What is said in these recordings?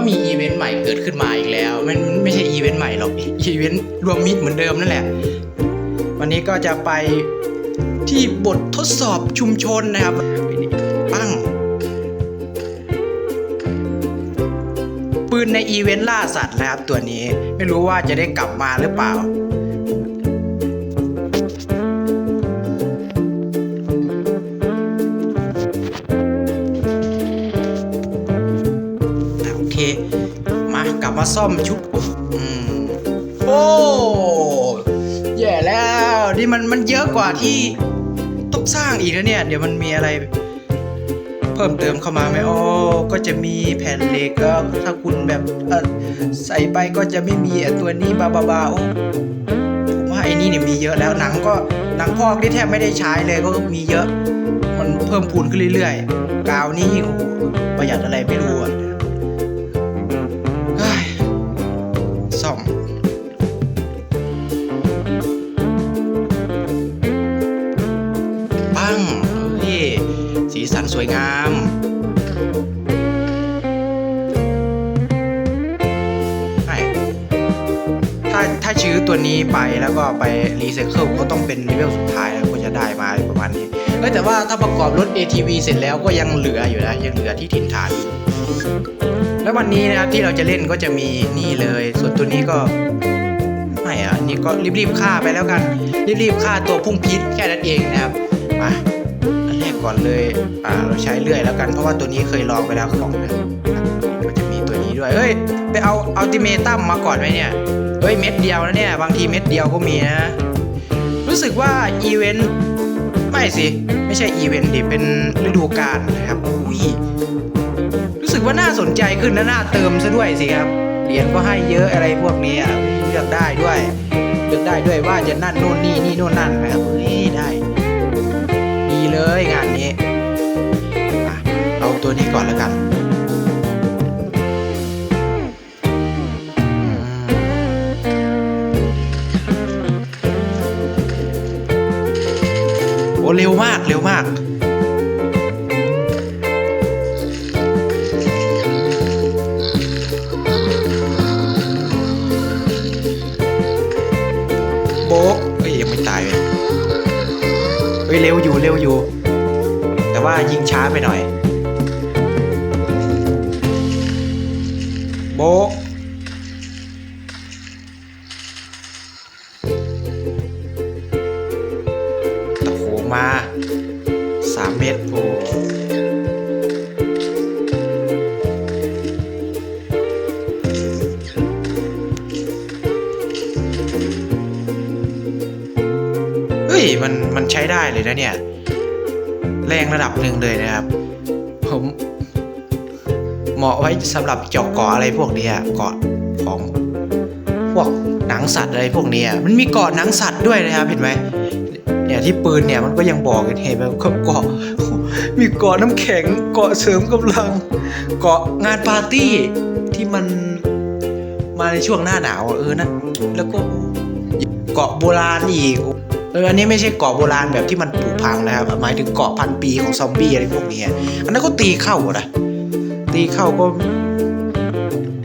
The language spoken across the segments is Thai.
ว่ามีอีเวนต์ใหม่เกิดขึ้นมาอีกแล้ว มันไม่ใช่อีเวนต์ใหม่หรอกอีเวนต์รวมมิตรเหมือนเดิมนั่นแหละ วันนี้ก็จะไปที่บททดสอบชุมชนนะครับปั้งปืนในอีเวนต์ล่าสัตว์นะครับตัวนี้ไม่รู้ว่าจะได้กลับมาหรือเปล่า มาซ่อมชุดอืมโอ้แย่แล้วนี่มันมันเยอะกว่าที่ต้องสร้างอีกแล้วเนี่ย เดี๋ยวมันมีอะไร เพิ่มเติมเข้ามาไหมโอ้ก็จะมีแผ่นเหล็กก็ถ้าคุณแบบเออใส่ไปก็จะไม่มีตัวนี้บาบาบาโอ้ผมว่าไอ้นี่เนี่ยมีเยอะแล้วหนังก็หนังพอกที่แทบไม่ได้ใช้เลยก็มีเยอะ มันเพิ่มพูนขึ้นเรื่อยๆกาวนี่ยิ่งประหยัดอะไรไม่รู้อะ ซ่อมปั้งเฮ้ยสีสันสวยงามใช่ถ้าถ้าชื้อตัวนี้ไปแล้วก็ไปรีไซเคิลก็ต้องเป็นเลเวลสุดท้ายแล้วก็จะได้มาประมาณนี้เอ้ยแต่ว่าถ้าประกอบรถ ATV เสร็จแล้วก็ยังเหลืออยู่นะยังเหลือที่ถิ่นฐานอยู่ แล้ววันนี้นะครับที่เราจะเล่นก็จะมีนี่เลย ส่วนตัวนี้ก็ไม่อะอันนี่ก็รีบๆฆ่าไปแล้วกัน รีบๆฆ่าตัวพุ่งพิษแค่นั้นเองนะครับมาอันแรกก่อนเลยอ่าเราใช้เลื่อยแล้วกันเพราะว่าตัวนี้เคยลองไปแล้วของนะก็จะมีตัวนี้ด้วยเฮ้ยไปเอาอัลติเมตัมมาก่อนไหมเนี่ยเฮ้ยเม็ดเดียวนะเนี่ยบางทีเม็ดเดียวก็มีนะรู้สึกว่าอีเวนต์ไม่สิไม่ใช่อีเวนต์ดิเป็นฤดูกาลนะครับอุ้ย กว่าน่าสนใจขึ้นนะน่าเติมซะด้วยสิครับ เหรียญก็ให้เยอะอะไรพวกนี้เลือกได้ด้วยเลือกได้ด้วยว่าจะนั่นโน่นนี่นี่โน่นนั่นนะครับเฮ้ยได้ ดีเลยงานนี้เอาตัวนี้ก่อนแล้วกันโอ้เร็วมากเร็วมาก เร็วอยู่ แต่ว่ายิงช้าไปหน่อย โบตะโขมาสามเมตรโอ้เฮ้ยมันมันใช้ได้เลยนะเนี่ย แรงระดับหนึ่งเลยนะครับ ผมเหมาะไว้สำหรับเจาะเกาะอะไรพวกนี้เกาะของพวกหนังสัตว์อะไรพวกนี้มันมีเกาะหนังสัตว์ด้วยนะครับเห็นไหมเนี่ยที่ปืนเนี่ยมันก็ยังบอกเห็นไหมว่าเกาะมีเกาะน้ำแข็งเกาะเสริมกำลัง เกาะงานปาร์ตี้ที่มันมาในช่วงหน้าหนาวเออนะแล้วก็เกาะโบราณอีก เอออันนี้ไม่ใช่เกาะโบราณแบบที่มันผุพังนะครับหมายถึงเกาะพันปีของซอมบี้อะไรพวกนี้อันนั้นก็ตีเข้าอะนะตีเข้าก็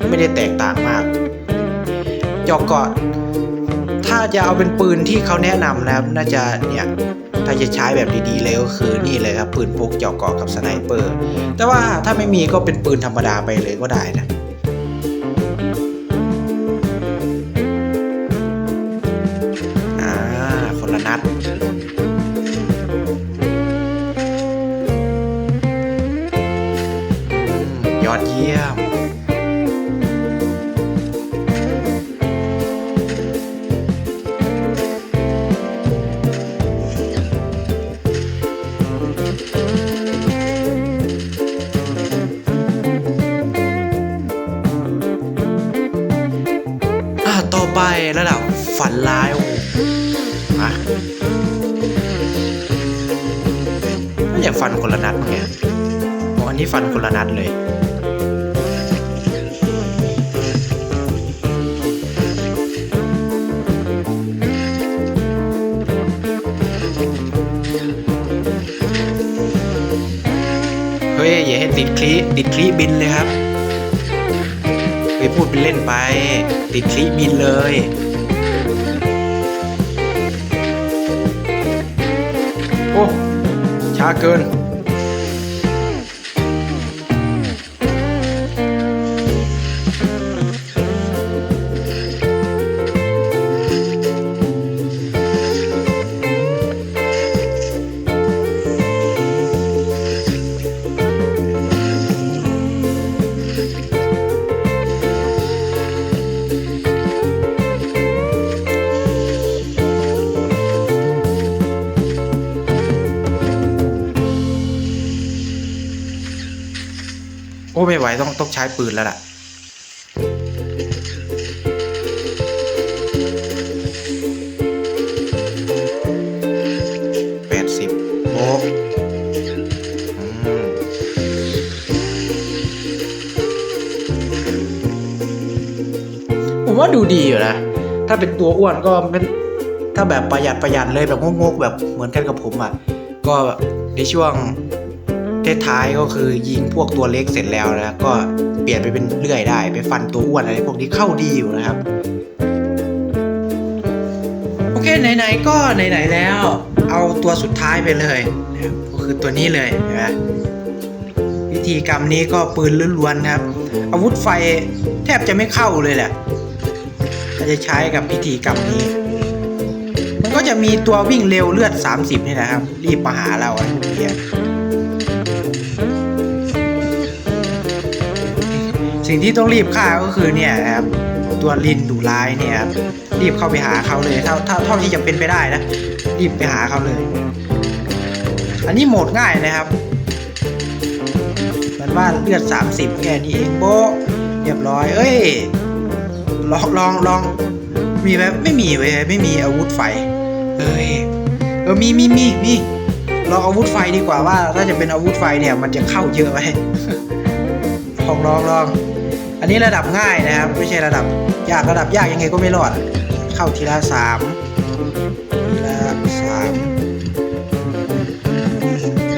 ไม่ได้แตกต่างมากจอกเกาะถ้าจะเอาเป็นปืนที่เขาแนะนำนะครับน่าจะเนี่ยถ้าจะใช้แบบดีๆเลยก็คือนี่เลยครับปืนพกจอกเกาะกับสไนเปอร์ แต่ว่าถ้าไม่มีก็เป็นปืนธรรมดาไปเลยก็ได้นะ ยอดเยี่ยม อ่าต่อไประดับฝันร้ายโอ้โหมาไม่อยากฟันคนละนัดมั้งเนี่ยอันนี้ฟันคนละนัดเลย ติดคลีติดคลีบินเลยครับไปพูดเป็นเล่นไป ติดคลิบินเลยโอ้ช้าเกิน โอ้ไม่ไหวต้องต้องใช้ปืนแล้วล่ะ แปดสิบโอ้อืมผมว่าดูดีอยู่นะ ถ้าเป็นตัวอ้วนก็เป็นถ้าแบบประหยัดประหยัดเลยแบบงกๆแบบเหมือนกันกับผมอะ ก็ในช่วง ท้ายๆก็คือยิงพวกตัวเล็กเสร็จแล้วนะก็เปลี่ยนไปเป็นเลื่อยได้ ไปฟันตัวอ้วนอะไรพวกนี้เข้าดีอยู่นะครับ โอเคไหนๆก็ไหนๆแล้ว เอาตัวสุดท้ายไปเลยนะก็คือตัวนี้เลยนไหมวิธีกรรมนี้ก็ปืนล้วนๆครับ อาวุธไฟแทบจะไม่เข้าเลยแหละาจะใช้กับพิธีกรรมนี้ มันก็จะมีตัววิ่งเร็วเลือด 30 นี่นะครับ รีบมาหาเราไอ้พวกนี้ สิ่งที่ต้องรีบฆ่าก็คือเนี่ยครับตัวลินดุร้ายเนี่ยครับรีบเข้าไปหาเขาเลยเท่าเท่าเท่าที่จะเป็นไปได้นะรีบไปหาเขาเลย อันนี้โหมดง่ายนะครับมันว่าเลือด 30 แค่นี้เองโบเรียบร้อย เอ้ยลองลองลองมีไหมไม่มีเว้ยไม่มีอาวุธไฟเอ้ยเออมีมีมีมีลองอาวุธไฟดีกว่าว่า ถ้าจะเป็นอาวุธไฟเนี่ย มันจะเข้าเยอะไหมลองลองลอง อันนี้ระดับง่ายนะครับ ไม่ใช่ระดับยากระดับยากยังไงก็ไม่รอด เข้าทีละสามทีละสาม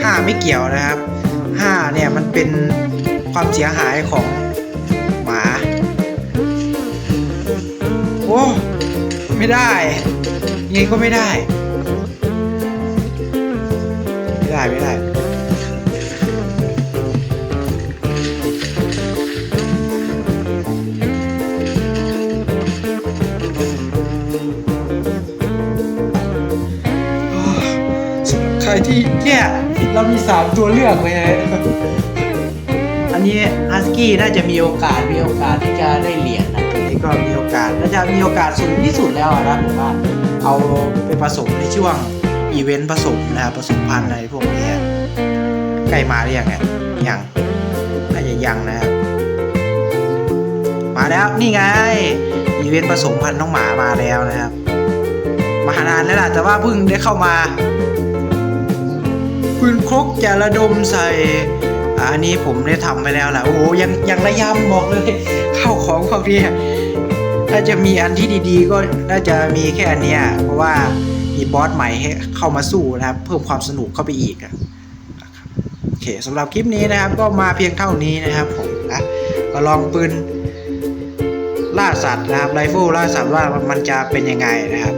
ห้าไม่เกี่ยวนะครับห้าเนี่ยมันเป็นความเสียหายของหมาโอ้ไม่ได้ยังไงก็ไม่ได้ ไม่ได้ไม่ได้ำหรับใครที่เนี่ย เรามีสามตัวเลือกเลยอันนี้ฮัสกี้น่าจะมีโอกาสมีโอกาสที่จะได้เหรียญนะอันนี้ก็มีโอกาสน่าจะมีโอกาสสูงที่สุดแล้วอะนะผมว่าเอาไปผสมในช่วงอีเวนต์ผสมนะครับผสมพันธุ์อะไรพวกนี้ใกล้มาหรือยังเนี่ยยังน่าจะยังนะครับมาแล้วนี่ไงอีเวนต์ผสมพันธุ์น้องหมามาแล้วนะครับมานานแล้วล่ะแต่ว่าเพิ่งได้เข้ามา ปืนครกจะระดมใส่ อันนี้ผมได้ทำไปแล้วแหละโอ้ยังยังระยำบอกเลยเข้าของพวกนี้ถ้าจะมีอันที่ดีๆ ก็น่าจะมีแค่อันเนี้ยเพราะว่ามีบอสใหม่ให้เข้ามาสู้นะครับ เพิ่มความสนุกเข้าไปอีกอะโอเคสำหรับคลิปนี้นะครับ ก็มาเพียงเท่านี้นะครับผมนะก็ลองปืนล่าสัตว์นะครับไรเฟิลล่าสัตว์ว่ามันจะเป็นยังไงนะครับ